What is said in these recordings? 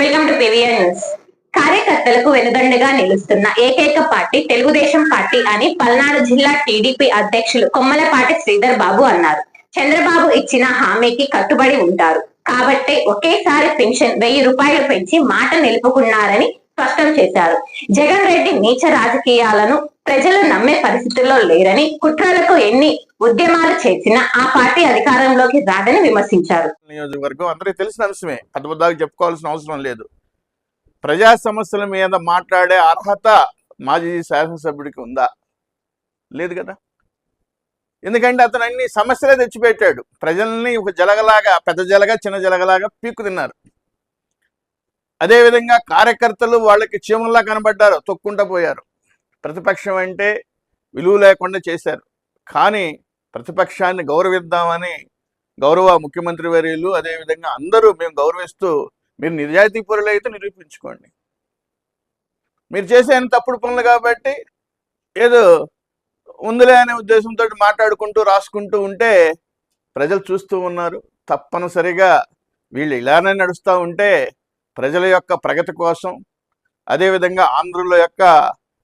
Welcome to PVR news. కార్యకర్తలకు వెనుదండగా నిలుస్తున్న ఏకైక party Telugu Desam party అని పల్నాడు జిల్లా టీడీపీ అధ్యక్షులు కొమ్మలపాటి శ్రీధర్ బాబు అన్నారు. చంద్రబాబు ఇచ్చిన హామీకి కట్టుబడి ఉంటారు. కాబట్టే ఒకేసారి పెన్షన్ వెయ్యి రూపాయలు పెంచి మాట నిలుపుకున్నారని స్పష్టం చేశారు. జగన్ రెడ్డి నీచ రాజకీయాలను ప్రజలు నమ్మే పరిస్థితుల్లో లేరని కుట్రలకు ఎన్ని ఉద్యమాలు చేసినా ఆ పార్టీ అధికారంలోకి రాదని విమర్శించారు. నియోజకవర్గం అందరికీ తెలిసిన అంశమే. అద్భుతాలు చెప్పుకోవాల్సిన అవసరం లేదు. ప్రజా సమస్యల మీద మాట్లాడే అర్హత మాజీ శాసనసభ్యుడికి ఉందా? లేదు కదా. ఎందుకంటే అతను అన్ని సమస్యలే తెచ్చిపెట్టాడు. ప్రజల్ని ఒక జలగలాగా పెద్ద జలగా చిన్న జలగలాగా పీక్కు తిన్నారు. అదేవిధంగా కార్యకర్తలు వాళ్ళకి చీమల్లా కనబడ్డారు తొక్కుంటా పోయారు. ప్రతిపక్షం అంటే విలువ లేకుండా చేశారు. కానీ ప్రతిపక్షాన్ని గౌరవిద్దామని గౌరవ ముఖ్యమంత్రి వర్యులు అదేవిధంగా అందరూ మేము గౌరవిస్తూ మీరు నిజాయితీ పరులు అయితే నిరూపించుకోండి. మీరు చేసే తప్పుడు పనులు కాబట్టి ఏదో ఉందిలే అనే ఉద్దేశంతో మాట్లాడుకుంటూ రాసుకుంటూ ఉంటే ప్రజలు చూస్తూ ఉన్నారు. తప్పనిసరిగా వీళ్ళు ఇలానే నడుస్తూ ఉంటే ప్రజల యొక్క ప్రగతి కోసం అదేవిధంగా ఆంధ్రుల యొక్క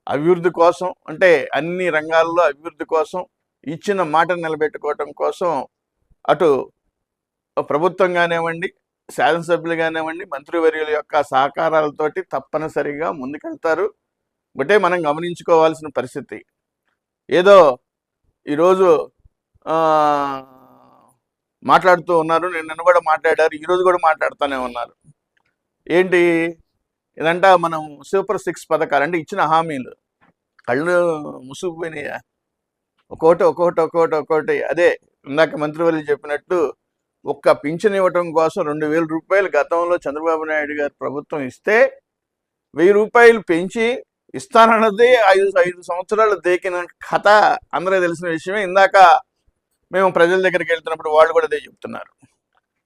అభివృద్ధి కోసం అంటే అన్ని రంగాల్లో అభివృద్ధి కోసం ఇచ్చిన మాట నిలబెట్టుకోవటం కోసం అటు ప్రభుత్వం కానివ్వండి శాసనసభ్యులు కానివ్వండి మంత్రివర్యుల యొక్క సహకారాలతోటి తప్పనిసరిగా ముందుకెళ్తారు. ఒకటే మనం గమనించుకోవాల్సిన పరిస్థితి. ఏదో ఈరోజు మాట్లాడుతూ ఉన్నారు నేను నిన్న కూడా మాట్లాడారు ఈరోజు కూడా మాట్లాడుతూనే ఉన్నారు. ఏంటి? ఇదంట మనం సూపర్ సిక్స్ పథకాలు అంటే ఇచ్చిన హామీలు. కళ్ళు ముసుగుపోయినాయా ఒక్కోటి ఒక్కోటి ఒక్కోటి ఒక్కోటి. అదే ఇందాక మంత్రివర్యులు చెప్పినట్టు ఒక్క పింఛన్ ఇవ్వటం కోసం రెండు వేల రూపాయలు గతంలో చంద్రబాబు నాయుడు గారు ప్రభుత్వం ఇస్తే వెయ్యి రూపాయలు పెంచి ఇస్తానన్నది ఐదు ఐదు సంవత్సరాలు దేకిన కథ. అందరూ తెలిసిన విషయమే. ఇందాక మేము ప్రజల దగ్గరికి వెళ్తున్నప్పుడు వాళ్ళు కూడా అదే చెప్తున్నారు.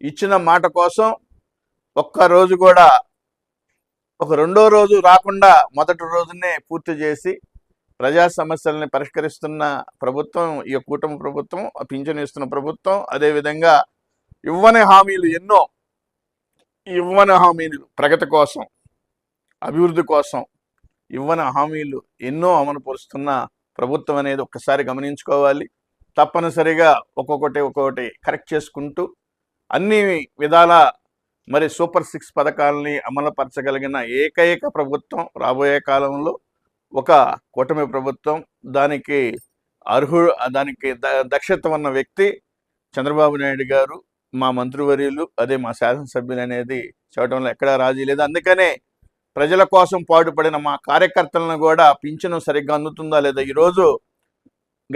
ఇచ్చిన మాట కోసం ఒక్క రోజు కూడా ఒక రెండో రోజు రాకుండా మొదటి రోజునే పూర్తి చేసి ప్రజా సమస్యల్ని పరిష్కరిస్తున్న ప్రభుత్వం ఈ కూటమి ప్రభుత్వం పింఛను ఇస్తున్న ప్రభుత్వం అదేవిధంగా ఇవ్వని హామీలు ఎన్నో ఇవ్వని హామీలు ప్రగతి కోసం అభివృద్ధి కోసం ఇవ్వని హామీలు ఎన్నో అమలుపరుస్తున్న ప్రభుత్వం అనేది ఒక్కసారి గమనించుకోవాలి. తప్పనిసరిగా ఒక్కొక్కటి ఒక్కొక్కటి కరెక్ట్ చేసుకుంటూ అన్ని విధాల మరి సూపర్ సిక్స్ పథకాలని అమలుపరచగలిగిన ఏకైక ప్రభుత్వం రాబోయే కాలంలో ఒక కూటమి ప్రభుత్వం. దానికి అర్హు దానికి ద- దక్షత ఉన్న వ్యక్తి చంద్రబాబు నాయుడు గారు మా మంత్రివర్యులు అదే మా శాసనసభ్యులు అనేది చెప్పడంలో ఎక్కడా రాజీ లేదు. అందుకనే ప్రజల కోసం పాటుపడిన మా కార్యకర్తలను కూడా పింఛను సరిగ్గా అందుతుందా లేదా? ఈరోజు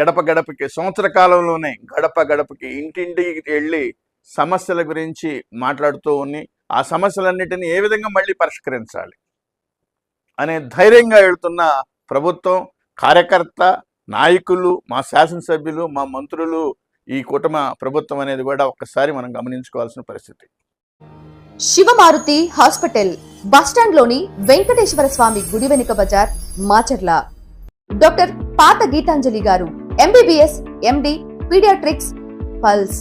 గడప గడపకి సంవత్సర కాలంలోనే గడప గడపకి ఇంటింటికి వెళ్ళి సమస్యల గురించి మాట్లాడుతూ ఉని ఆ సమస్యలన్నిటిని ఏ విధంగా మళ్ళీ పరిష్కరించాలి అనే ధైర్యంగా వెళుతున్న ప్రభుత్వం కార్యకర్త నాయకులు మా శాసనసభ్యులు మా మంత్రులు ఈ కుటుంబ ప్రభుత్వం అనేది కూడా ఒక్కసారి మనం గమనించుకోవాల్సిన పరిస్థితి. శివమారుతి హాస్పిటల్ బస్టాండ్లోని వెంకటేశ్వర స్వామి గుడి వెనుక బజార్ మాచర్ల. డాక్టర్ పాత గీతాంజలి గారు ఎంబీబీఎస్ ఎండి పీడియాట్రిక్స్ పల్స్